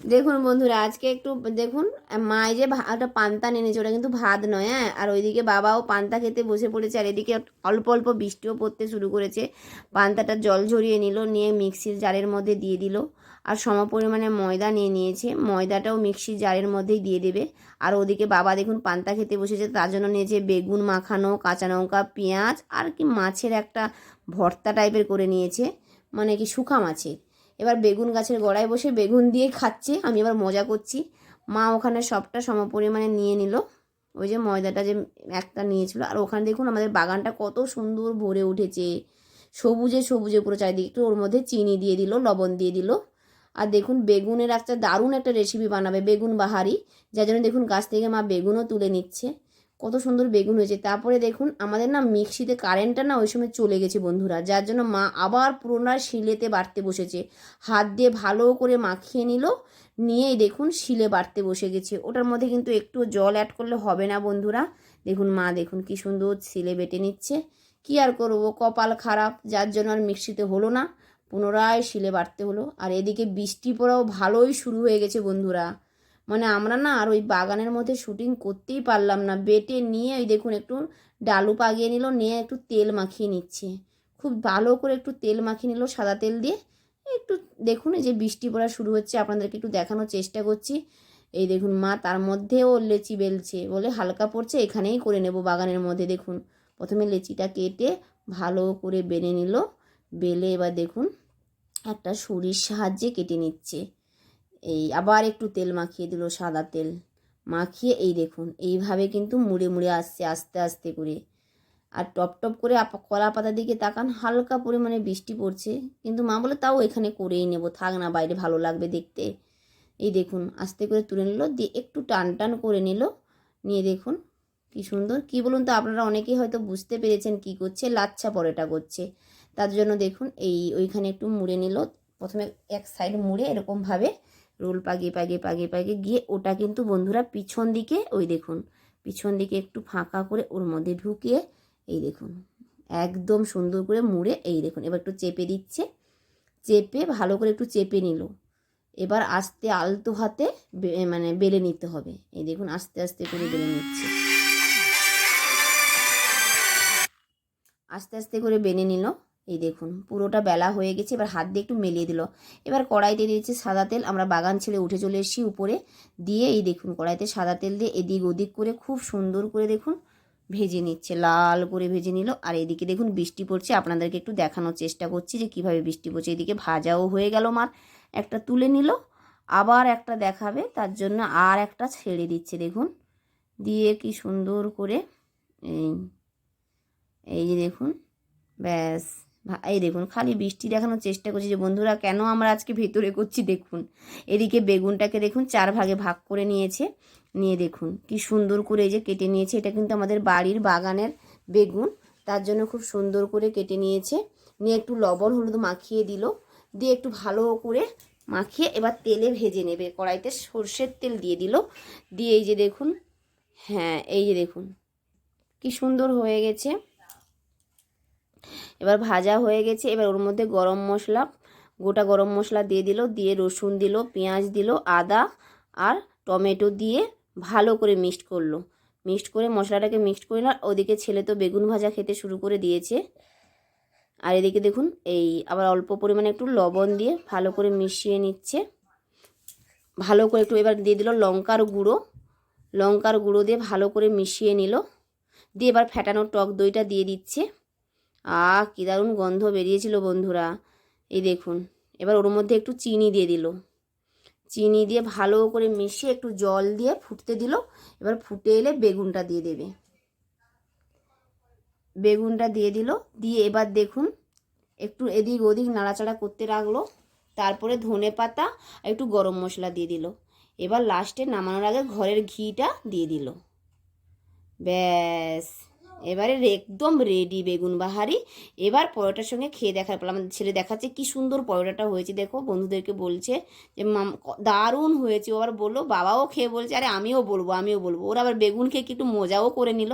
দেখুন বন্ধুরা, আজকে একটু দেখুন, মায়ে যে একটা পান্তা এনেছে, ওটা কিন্তু ভাত নয় হ্যাঁ? আর ওইদিকে বাবাও পান্তা খেতে বসে পড়েছে, আর এদিকে অল্প অল্প বৃষ্টিও পড়তে শুরু করেছে। পান্তাটা জল ঝরিয়ে নিল, নিয়ে মিক্সির জারের মধ্যে দিয়ে দিল, আর সম পরিমাণে ময়দা নিয়ে নিয়েছে। ময়দাটাও মিক্সির জারের মধ্যেই দিয়ে দেবে। আর ওদিকে বাবা দেখুন পান্তা খেতে বসেছে, তার জন্য নিয়েছে বেগুন মাখানো, কাঁচা লঙ্কা, পেঁয়াজ, আর কি মাছের একটা ভর্তা টাইপের করে নিয়েছে মানে কি শুকা মাছের। এবার বেগুন গাছের গোড়ায় বসে বেগুন দিয়ে খাচ্ছে, আমি এবার মজা করছি। মা ওখানে সবটা সম পরিমাণে নিয়ে নিল। ওই যে ময়দাটা যে একটা নিয়েছিল। আর ওখানে দেখুন আমাদের বাগানটা কত সুন্দর ভরে উঠেছে। সবুজে সবুজে পুরো চারিদিকে। একটু ওর মধ্যে চিনি দিয়ে দিল, লবণ দিয়ে দিল। আর দেখুন বেগুনের একটা দারুণ একটা রেসিপি বানাবে, বেগুন বাহারি। যার জন্য দেখুন গাছ থেকে মা বেগুনও তুলে নিচ্ছে। কত সুন্দর বেগুন হয়েছে। তারপরে দেখুন, আমাদের না মিক্সিতে কারেন্টটা না ওই সময় চলে গেছে বন্ধুরা। যার জন্য মা আবার পুনরায় শিলেতে বাড়তে বসেছে। হাত দিয়ে ভালো করে মাখিয়ে নিল, নিয়েই দেখুন শিলে বাড়তে বসে গেছে। ওটার মধ্যে কিন্তু একটু জল অ্যাড করলে হবে না বন্ধুরা। দেখুন মা, দেখুন কি সুন্দর শিলে বেটে নিচ্ছে। কি আর করব, কপাল খারাপ, যার জন্য আর মিক্সিতে হলো না। পুনরায় শিলে বাড়তে হলো। আর এদিকে বৃষ্টি পড়াও ভালোই শুরু হয়ে গেছে বন্ধুরা। মানে আমরা না আর ওই বাগানের মধ্যে শুটিং করতেই পারলাম না। বেটে নিয়ে ওই দেখুন একটু ডালু পাগিয়ে নিল, নিয়ে একটু তেল মাখিয়ে নিচ্ছে। খুব ভালো করে একটু তেল মাখিয়ে নিল, সাদা তেল দিয়ে। একটু দেখুন এই যে বৃষ্টি পড়া শুরু হচ্ছে, আপনাদেরকে একটু দেখানোর চেষ্টা করছি। এই দেখুন মা, তার মধ্যেও লেচি বেলছে, বলে হালকা পড়ছে, এখানেই করে নেব বাগানের মধ্যে দেখুন। প্রথমে লেচিটা কেটে ভালো করে বেলে নিল, বেলে এবার দেখুন একটা ছুরির সাহায্যে কেটে নিচ্ছে। এই আবার একটু তেল মাখিয়ে দিল, সাদা তেল। মাখিয়ে এই দেখুন, এইভাবে কিন্তু মুড়ে মুড়ে আসছে, আস্তে আস্তে করে। আর টপ টপ করে কলা পাতার দিকে তাকান, হালকা পরিমাণে বৃষ্টি পড়ছে। কিন্তু মা বলে, তাও এখানে করেই নেব, থাক না, বাইরে ভালো লাগবে দেখতে। এই দেখুন, আস্তে করে তুলে নিল, দিয়ে একটু টান টান করে নিল। নিয়ে দেখুন, কি সুন্দর। কি বলুন তো, আপনারা অনেকেই হয়তো বুঝতে পেরেছেন কি করছে, লাচ্ছা পরোটা করছে। তার জন্য দেখুন, এই ওইখানে একটু মুড়ে নিল। প্রথমে এক সাইড মুড়ে এরকমভাবে রোল পাকিয়ে পাকিয়ে পাকিয়ে পাকিয়ে গিয়ে ওটা কিন্তু বন্ধুরা পিছন দিকে, ওই দেখুন, পিছন দিকে একটু ফাঁকা করে ওর মধ্যে ঢুকিয়ে, এই দেখুন, একদম সুন্দর করে মুড়ে, এই দেখুন, এবার একটু চেপে দিচ্ছে, চেপে ভালো করে একটু চেপে নিল, এবার আস্তে আলতো হাতে মানে বেলে নিতে হবে, এই দেখুন, আস্তে আস্তে করে বেলে নিচ্ছে। আস্তে আস্তে করে বেনে নিল এই দেখুন, পুরোটা বেলা হয়ে গেছে, এবার হাত দিয়ে একটু মেলিয়ে দিল। এবার কড়াইতে দিয়েছে সাদা তেল, আমরা বাগান ছেড়ে উঠে চলে এসেছি উপরে। দিয়ে এই দেখুন, কড়াইতে সাদা তেল দিয়ে এদিক ওদিক করে খুব সুন্দর করে দেখুন ভেজে নিচ্ছে, লাল করে ভেজে নিল। আর এদিকে দেখুন বৃষ্টি পড়ছে, আপনাদেরকে একটু দেখানোর চেষ্টা করছি যে কীভাবে বৃষ্টি পড়ছে। এদিকে ভাজাও হয়ে গেল মার একটা তুলে নিল, আবার একটা দেখাবে, তার জন্য আর একটা ছেড়ে দিচ্ছে, দেখুন। দিয়ে কি সুন্দর করে এই এই যে দেখুন, ব্যাস। এই দেখুন, খালি বৃষ্টি দেখানোর চেষ্টা করছি যে, বন্ধুরা, কেন আমরা আজকে ভেতরে করছি, দেখুন। এদিকে বেগুনটাকে, দেখুন, চার ভাগে ভাগ করে নিয়েছে। নিয়ে দেখুন, কি সুন্দর করে এই যে কেটে নিয়েছে। এটা কিন্তু আমাদের বাড়ির বাগানের বেগুন, তার জন্য খুব সুন্দর করে কেটে নিয়েছে। নিয়ে একটু লবণ, হলুদ মাখিয়ে দিল। দিয়ে একটু ভালো করে মাখিয়ে এবার তেলে ভেজে নেবে। কড়াইতে সর্ষের তেল দিয়ে দিল। দিয়ে এই যে দেখুন হ্যাঁ এই যে দেখুন, কি সুন্দর হয়ে গেছে। এবার ভাজা হয়ে গেছে। এবার ওর মধ্যে গরম মশলা, গোটা গরম মশলা দিয়ে দিল, দিয়ে রসুন দিল, পেঁয়াজ দিল, আদা আর টমেটো দিয়ে ভালো করে মিক্সড করল। মিক্সড করে মশলাটাকে মিক্সড করে না ওদিকে ছেলে তো বেগুন ভাজা খেতে শুরু করে দিয়েছে। আর এদিকে দেখুন, এই আবার অল্প পরিমাণে একটু লবণ দিয়ে ভালো করে মিশিয়ে নিচ্ছে। ভালো করে একটু এবার দিয়ে দিল লঙ্কার গুঁড়ো। লঙ্কার গুঁড়ো দিয়ে ভালো করে মিশিয়ে নিল। দিয়ে এবার ফ্যাটানো টক দইটা দিয়ে দিচ্ছে। আহ কী দারুণ গন্ধ বেরিয়েছিল বন্ধুরা। এই দেখুন, এবার ওর মধ্যে একটু চিনি দিয়ে দিল। চিনি দিয়ে ভালো করে মিশিয়ে একটু জল দিয়ে ফুটতে দিল। এবার ফুটে এলে বেগুনটা দিয়ে দেবে। বেগুনটা দিয়ে দিল, দিয়ে এবার দেখুন, একটু এদিক ওদিক নাড়াচাড়া করতে রাখল তারপরে ধনে পাতা একটু গরম মশলা দিয়ে দিল। এবার লাস্টে নামানোর আগে ঘরের ঘিটা দিয়ে দিল। ব্যাস। এবারে একদম রেডি বেগুন বাহারি। এবার পরোটার সঙ্গে খেয়ে দেখার পর, আমাদের ছেলে দেখাচ্ছে কি সুন্দর পরোটাটা হয়েছে। দেখো, বন্ধুদেরকে বলছে যে, মাম দারুণ হয়েছে। ও আবার বলল, বাবাও খেয়ে বলছে। আরে, আমিও বলব আমিও বলব। ওরা আবার বেগুন খেয়ে কি একটু মজাও করে নিল।